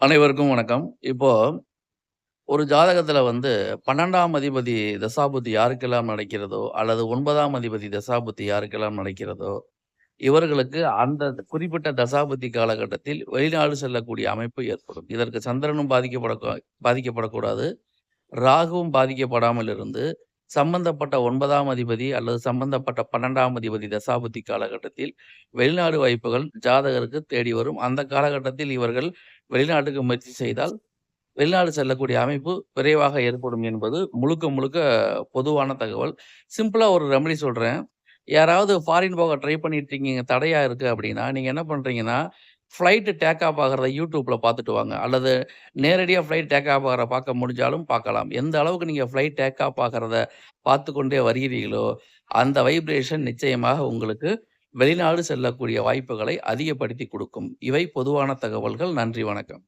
அனைவருக்கும் வணக்கம். இப்போ ஒரு ஜாதகத்துல வந்து 12ஆம் அதிபதி தசாபுத்தி யாருக்கெல்லாம் நடக்கிறதோ, அல்லது ஒன்பதாம் அதிபதி தசாபுத்தி யாருக்கெல்லாம் நடக்கிறதோ, இவர்களுக்கு அந்த குறிப்பிட்ட தசாபுத்தி காலகட்டத்தில் வெளிநாடு செல்லக்கூடிய அமைப்பு ஏற்படும். இதற்கு சந்திரனும் பாதிக்கப்பட பாதிக்கப்படக்கூடாது. ராகுவும் பாதிக்கப்படாமல் இருந்து, சம்பந்தப்பட்ட ஒன்பதாம் அதிபதி அல்லது சம்பந்தப்பட்ட 12ஆம் அதிபதி தசாபுத்தி காலகட்டத்தில் வெளிநாடு வாய்ப்புகள் ஜாதகருக்கு தேடி வரும். அந்த காலகட்டத்தில் இவர்கள் வெளிநாட்டுக்கு முயற்சி செய்தால், வெளிநாடு செல்லக்கூடிய அமைப்பு விரைவாக ஏற்படும் என்பது முழுக்க முழுக்க பொதுவான தகவல். சிம்பிளாக ஒரு ரெமடி சொல்கிறேன் யாராவது ஃபாரின் போக ட்ரை பண்ணிட்டு இருக்கீங்க, தடையாக இருக்குது அப்படின்னா, நீங்கள் என்ன பண்ணுறீங்கன்னா ஃப்ளைட்டு டேக் ஆஃப் ஆகிறத யூடியூப்பில் பார்த்துட்டு வாங்க. அல்லது நேரடியாக ஃப்ளைட் டேக் ஆஃப் ஆகுறத பார்க்க முடிஞ்சாலும் பார்க்கலாம். எந்த அளவுக்கு நீங்கள் ஃப்ளைட் டேக் ஆஃப் ஆகிறத பார்த்து கொண்டே வருகிறீர்களோ, அந்த வைப்ரேஷன் நிச்சயமாக உங்களுக்கு வெளிநாடு செல்லக்கூடிய வாய்ப்புகளை அதிகப்படுத்தி கொடுக்கும் இவை பொதுவான தகவல்கள். நன்றி, வணக்கம்.